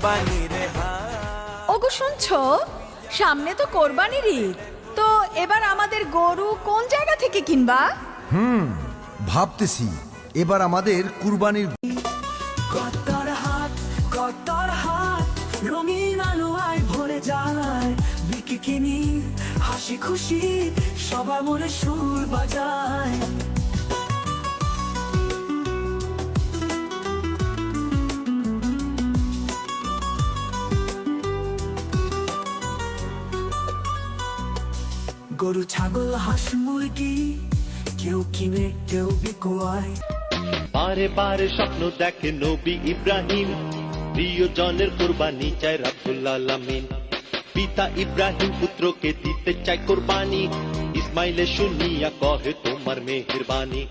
কুরবানির ওগো শুনছো? সামনে তো কোরবানির ঈদ। তো এবার আমাদের গরু কোন জায়গা থেকে কিনবা? হুম ভাবতেছি এবার আমাদের কুরবানির কত্তর হাট কত্তর হাট রঙিন আলোয় ভরে যায়। বিকি কিনি হাসি খুশি সবার মনে সুর বাজায়। গরু, ছাগল, হাঁস, মুরগি, কেউ কিনে, কেউ বিকোয়। বারে বারে স্বপ্ন দেখে নবী ইব্রাহিম প্রিয় জনের কোরবানি চায় রাব্বুল আলামিন। পিতা ইব্রাহিম পুত্রকে দিতে চায় কোরবানি, ইসমাইলে শুনিয়া কহে, তোমার মেহেরবানি।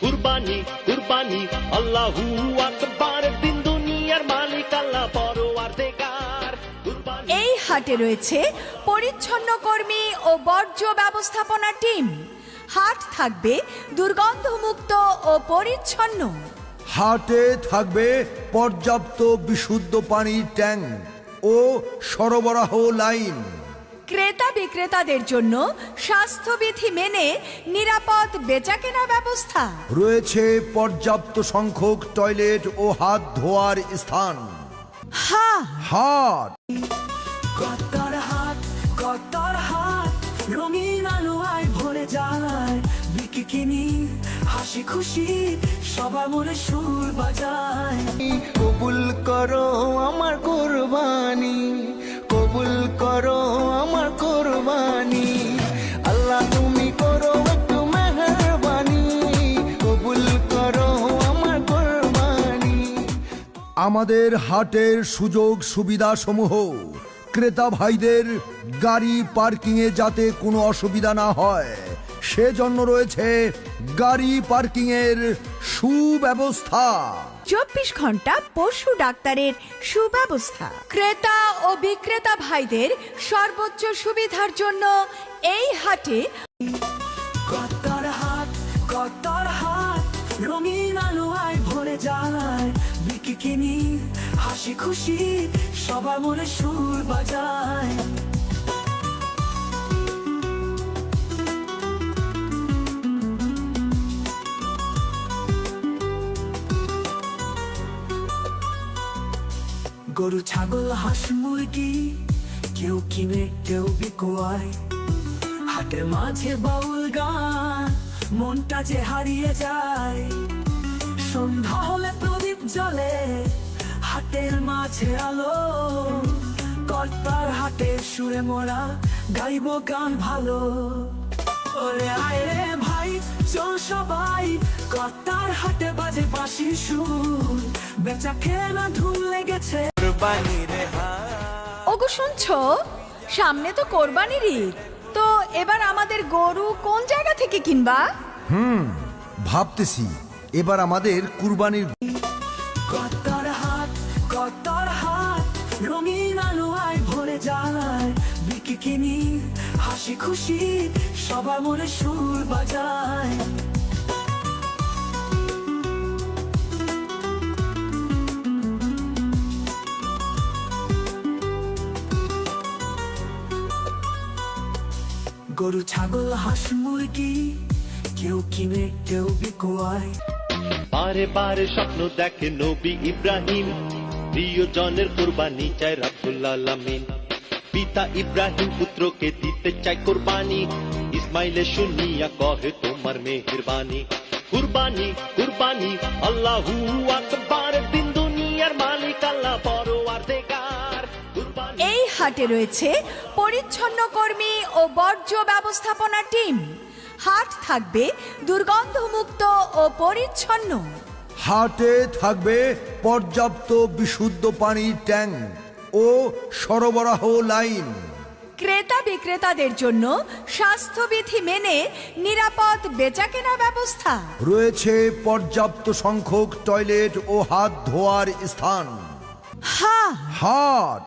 কুরবানি কুরবানি, আল্লাহু আকবার, দিন দুনিয়ার মালিক, আল্লাহ হাটে রয়েছে পরিচ্ছন্ন কর্মী ও বর্জ্য ব্যবস্থাপনা টিম। হাট থাকবে দুর্গন্ধমুক্ত ও পরিচ্ছন্ন। হাটে থাকবে পর্যাপ্ত বিশুদ্ধ পানির ট্যাঙ্ক ও সরবরাহ লাইন। ক্রেতা বিক্রেতাদের জন্য স্বাস্থ্যবিধি মেনে নিরাপদ বেচাকেনা ব্যবস্থা। রয়েছে পর্যাপ্ত সংখ্যক টয়লেট ও হাত ধোয়ার স্থান। হা। হাট। রঙিন আলোয় ভরে যায়। বিকি কিনি হাসি খুশি সবার মনে সুর বাজায়। কবুল করো আমার কোরবানি কবুল করো আমার কোরবানি। আল্লাহ তুমি করো একটু মেহরবানি কবুল করো আমার কোরবানি। আমাদের হাটের সুযোগ সুবিধা সমূহ ক্রেতা ভাইদের গাড়ি পার্কিংয়ে যাতে কোনো অসুবিধা না হয়। সেজন্য রয়েছে গাড়ি পার্কিংয়ের সুব্যবস্থা। চব্বিশ ঘণ্টা পশু ডাক্তারের সুব্যবস্থা। ক্রেতা ও বিক্রেতা ভাইদের সর্বোচ্চ সুবিধার জন্য এই হাটে কত্তর হাট কত্তর হাট রঙিন আলোয় ভরে যায়। বিকি কিনি হাসি খুশি, সবার মনে সুর বাজায়। গরু, ছাগল, হাঁস, মুরগি, কেউ কিনে, কেউ বিকোয়। হাটের মাঝে বাউল গান, মনটা যে হারিয়ে যায়। সন্ধ্যা হলে প্রদীপ জ্বলে হাটের মাঝে আলো কর্তার হাটের সুরে মোরা গাইব গান ভালো। ওরে আয় রে ভাই চল সবাই কর্তার হাটে বাজে বাঁশির সুর। বেচা কেনা ধুল লেগেছে। ওগো শুনছো? সামনে তো কোরবানির ঈদ। তো এবার আমাদের গরু কোন জায়গা থেকে কিনবা? হুম ভাবতেছি এবার আমাদের কুরবানির আলোয় ভরে যায়। বিকি কিনি, হাসি খুশি, সবার মনে সুর বাজায়। গরু, ছাগল, হাঁস, মুরগি, কেউ কিনে, কেউ বিকোয়। বারে বারে স্বপ্ন দেখে নবী ইব্রাহিম। প্রিয় জনের কোরবানি চায় রাব্বুল আলামিন। পিতা ইব্রাহিম পুত্রকে দিতে চাই কোরবানি। ইসমাইলে শুনিয়া কহে, তোমার মেহেরবানি। কুরবানি কুরবানি, আল্লাহু আকবার। দিন দুনিয়ার মালিক, আল্লাহ বড় এই হাটে রয়েছে পরিচ্ছন্ন কর্মী ও বর্জ্য ব্যবস্থাপনা টিম। হাট থাকবে দুর্গন্ধমুক্ত ও পরিচ্ছন্ন। হাটে থাকবে পর্যাপ্ত বিশুদ্ধ পানির ট্যাঙ্ক ও সরবরাহ লাইন। ক্রেতা বিক্রেতাদের জন্য স্বাস্থ্যবিধি মেনে নিরাপদ বেচাকেনা ব্যবস্থা। রয়েছে পর্যাপ্ত সংখ্যক টয়লেট ও হাত ধোয়ার স্থান। হা হাট।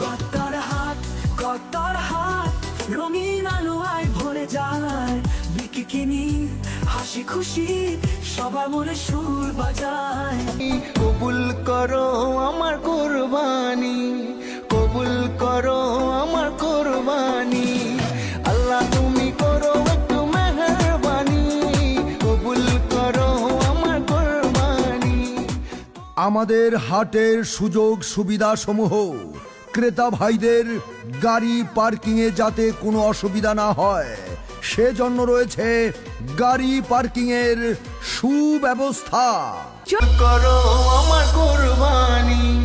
কত্তর হাট কত্তর হাট রঙিন আলোয় ভরে যায়। বিকি কিনি হাসি খুশি সবার মনে সুর বাজায়। কবুল করো আমার কোরবানি কবুল করো আমার কোরবানি। আল্লাহ তুমি করো একটু মেহরবানি কবুল করো আমার কোরবানি। আমাদের হাটের সুযোগ সুবিধা সমূহ ক্রেতা ভাইদের গাড়ি পার্কিংয়ে যাতে কোনো অসুবিধা না হয়। সেজন্য রয়েছে গাড়ি পার্কিং এর সুব্যবস্থা করো আমার কোরবানি।